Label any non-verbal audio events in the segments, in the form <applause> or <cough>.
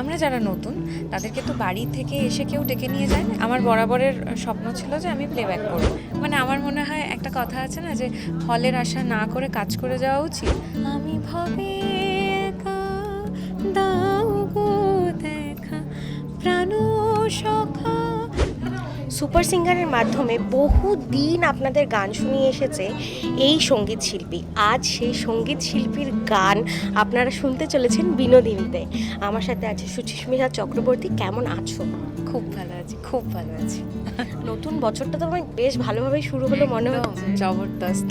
আমরা যারা নতুন, তাদেরকে তো বাড়ি থেকে এসে কেউ ডেকে নিয়ে যায় আমার বরাবরের স্বপ্ন ছিল যে আমি প্লেব্যাক করব। মানে আমার মনে হয় একটা কথা আছে না যে, হলের আশা না করে কাজ করে যাওয়া উচিত। আমি ভবে সুপার সিঙ্গারের মাধ্যমে বহু দিন আপনাদের গান শুনিয়ে এসেছে এই সংগীত শিল্পী। আজ সেই সংগীত শিল্পীর গান আপনারা শুনতে চলেছেন বিনোদিনীতে। আমার সাথে আছে সুচিস্মিতা চক্রবর্তী। কেমন আছো? খুব ভালো আছি খুব ভালো আছি। নতুন বছরটা তো আমার বেশ ভালোভাবেই শুরু হলো মনে হচ্ছে। জবরদস্ত।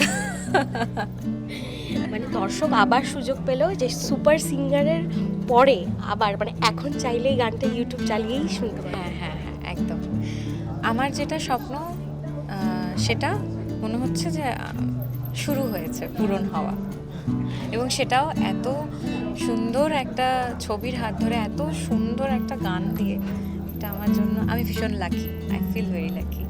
মানে দর্শক আবার সুযোগ পেল যে সুপার সিঙ্গারের পরে আবার মানে এখন চাইলেই গানটা ইউটিউব চালিয়েই শুনতে পারে হ্যাঁ হ্যাঁ হ্যাঁ একদম। আমার যেটা স্বপ্ন সেটা মনে হচ্ছে যে শুরু হয়েছে, পূরণ হওয়া। এবং সেটাও এত সুন্দর একটা ছবির হাত ধরে, এত সুন্দর একটা গান দিয়ে, এটা আমার জন্য আমি ভীষণ lucky I feel very lucky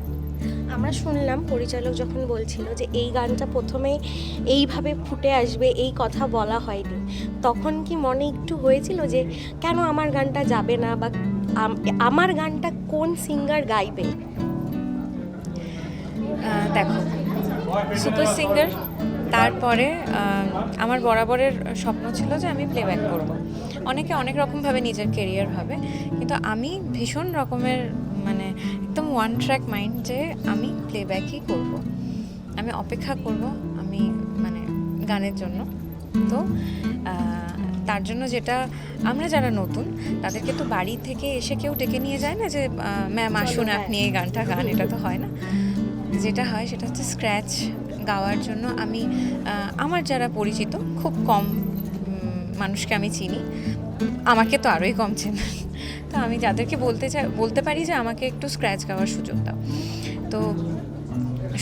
আমরা শুনলাম, পরিচালক যখন বলছিল যে, এই গানটা প্রথমে এইভাবে ফুটে আসবে, এই কথা বলা হয়নি। তখন কি মনে একটু হয়েছিল যে, কেন আমার গানটা যাবে না বা আমার গানটা কোন সিঙ্গার গাইবে দেখো সুপার সিঙ্গার তারপরে আমার বরাবরের স্বপ্ন ছিল যে আমি প্লেব্যাক করব। অনেকে অনেক রকমভাবে নিজের কেরিয়ার ভাবে, কিন্তু আমি ভীষণ রকমের মানে একদম ওয়ান ট্র্যাক মাইন্ড যে আমি প্লেব্যাকই করব। আমি অপেক্ষা করব, আমি মানে গানের জন্য তো তার জন্য যেটা আমরা যারা নতুন তাদেরকে তো বাড়ি থেকে এসে কেউ ডেকে নিয়ে যায় না যে ম্যাম আসুন হ্যাঁ। আপনি এই গানটা গান। এটা তো হয় না। যেটা হয় সেটা হচ্ছে স্ক্র্যাচ গাওয়ার জন্য আমি আমার যারা পরিচিত খুব কম মানুষকে আমি চিনি। আমাকে তো আরোই কম চেনেন। তো আমি যাদেরকে বলতে চাই বলতে পারি যে আমাকে একটু স্ক্র্যাচ গাওয়ার সুযোগ দাও। তো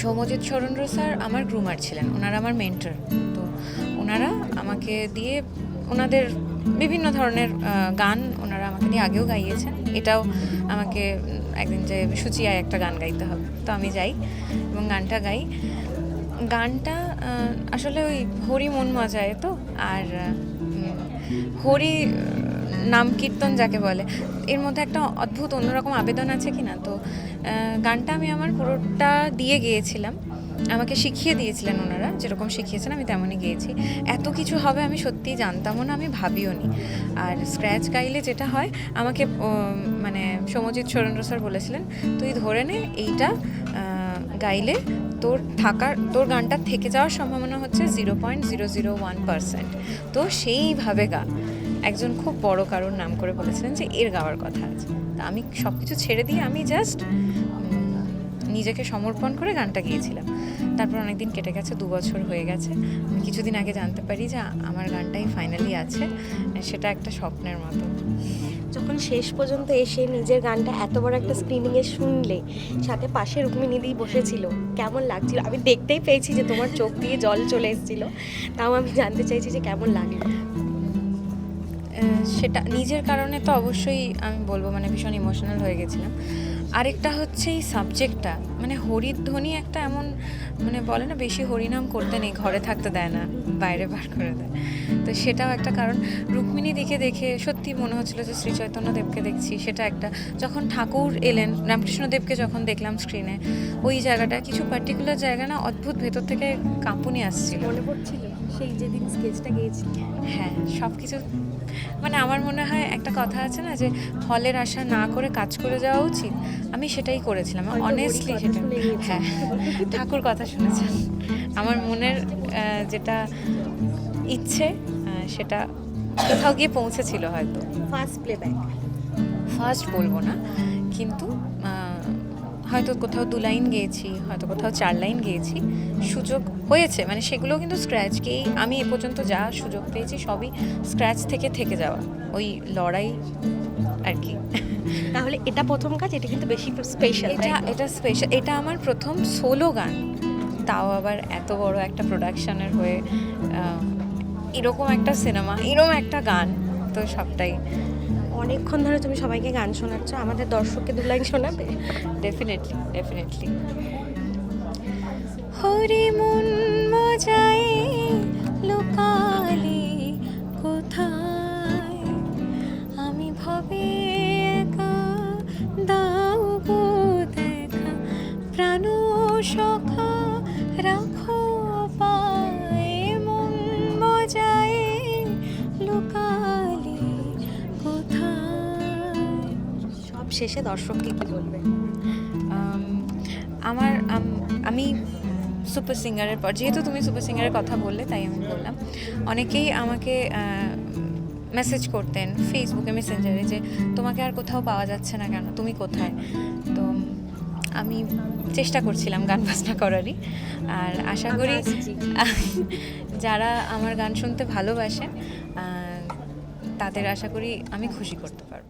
সৌমজিৎ সরুন্দ্র স্যার আমার গ্রুমার ছিলেন। ওনারা আমার মেন্টর তো ওনারা আমাকে দিয়ে ওনাদের বিভিন্ন ধরনের গান ওনারা আমাকে দিয়ে আগেও গাইয়েছেন। এটাও আমাকে একদিন যে সুচিয়ায় একটা গান গাইতে হবে, তো আমি যাই এবং গানটা গাই। গানটা আসলে ওই হরি মন মজায় তো, আর হরি নাম কীর্তন যাকে বলে, এর মধ্যে একটা অদ্ভুত অন্যরকম আবেদন আছে কি না? তো গানটা আমি আমার পুরোটা দিয়ে গিয়েছিলাম। আমাকে শিখিয়ে দিয়েছিলেন ওনারা, যেরকম শিখিয়েছেন আমি তেমনই গিয়েছি। এত কিছু হবে আমি সত্যিই জানতামও না, আমি ভাবিও নি। আর স্ক্র্যাচ গাইলে যেটা হয়, আমাকে মানে সৌমজিৎ সুরেন্দ্র স্যার বলেছিলেন, তুই ধরে নে এইটা গাইলে তোর থাকার, তোর গানটা থেকে যাওয়ার সম্ভাবনা হচ্ছে zero point zero zero one percent তো সেইভাবে গা একজন খুব বড় কারোর নাম করে বলেছিলেন যে এর গাওয়ার কথা আছে। তা আমি সব কিছু ছেড়ে দিয়ে আমি জাস্ট নিজেকে সমর্পণ করে গানটা গিয়েছিলাম। তারপর অনেকদিন কেটে গেছে, দু বছর হয়ে গেছে। আমি কিছুদিন আগে জানতে পারি যে আমার গানটাই ফাইনালি আছে, সেটা একটা স্বপ্নের মতো। যখন শেষ পর্যন্ত এসে নিজের গানটা এত বড় একটা স্ক্রিনিংয়ে শুনলে, সাথে পাশে রুক্মিণীদি বসেছিল, কেমন লাগছিল? আমি দেখতেই পেয়েছি যে তোমার চোখ দিয়ে জল চলে এসেছিল। তাও আমি জানতে চাইছি যে কেমন লাগল। সেটা নিজের কারণে তো অবশ্যই আমি বলব মানে ভীষণ ইমোশনাল হয়ে গেছিলাম। আরেকটা হচ্ছে এই সাবজেক্টটা মানে হরিধ্বনি একটা এমন মানে বলে না বেশি হরিনাম করতে নেই ঘরে থাকতে দেয় না বাইরে বার করে দেয়। তো সেটাও একটা কারণ। রুক্মিণী দিকে দেখে সত্যি মনে হচ্ছিল যে শ্রী চৈতন্য দেবকে দেখছি সেটা একটা যখন ঠাকুর এলেন রামকৃষ্ণদেবকে যখন দেখলাম স্ক্রিনে ওই জায়গাটা কিছু পার্টিকুলার জায়গা না অদ্ভুত ভেতর থেকে কাঁপুনি আসছিল। মনে পড়ছিল সেই যেদিন স্কেচটা গিয়েছিল? হ্যাঁ সব কিছু মানে আমার মনে হয় একটা কথা আছে না যে হলের আশা না করে কাজ করে যাওয়া উচিত আমি সেটাই করেছিলাম অনেস্টলি সেটা হ্যাঁ ঠাকুর কথা শুনেছেন। আমার মনের যেটা ইচ্ছে সেটা কোথাও গিয়ে পৌঁছেছিল হয়তো। ফার্স্ট প্লেব্যাক ফার্স্ট বলব না কিন্তু হয়তো কোথাও দু লাইন গেয়েছি হয়তো কোথাও চার লাইন গেয়েছি সুযোগ হয়েছে। মানে সেগুলো কিন্তু স্ক্র্যাচকেই আমি এ পর্যন্ত যা সুযোগ পেয়েছি সবই স্ক্র্যাচ থেকে থেকে যাওয়া। ওই লড়াই আর কি। তাহলে এটা প্রথম কাজ এটা কিন্তু বেশি স্পেশাল এটা এটা স্পেশাল এটা আমার প্রথম সোলো গান। তাও আবার এত বড় একটা প্রোডাকশনের হয়ে এরকম একটা সিনেমা এরকম একটা গান তো সবটাই। অনেকক্ষণ ধরে তুমি সবাইকে গান শোনাচ্ছ আমাদের দর্শককে দু লাইন শোনাবে? ডেফিনেটলি ডেফিনেটলি হরি মন মজায় লুকালি শেষে দর্শককে কি বলবে? আম, আমার আমি সুপার সিঙ্গারের পর যেহেতু তুমি সুপার সিঙ্গারের কথা বললে তাই আমি বললাম। অনেকেই আমাকে মেসেজ করতেন ফেসবুকে মেসেঞ্জারে যে তোমাকে আর কোথাও পাওয়া যাচ্ছে না কেন? তুমি কোথায়? তো আমি চেষ্টা করছিলাম গান বাজনা করারই। আর আশা করি <laughs> যারা আমার গান শুনতে ভালোবাসেন তাদের আশা করি আমি খুশি করতে পারব।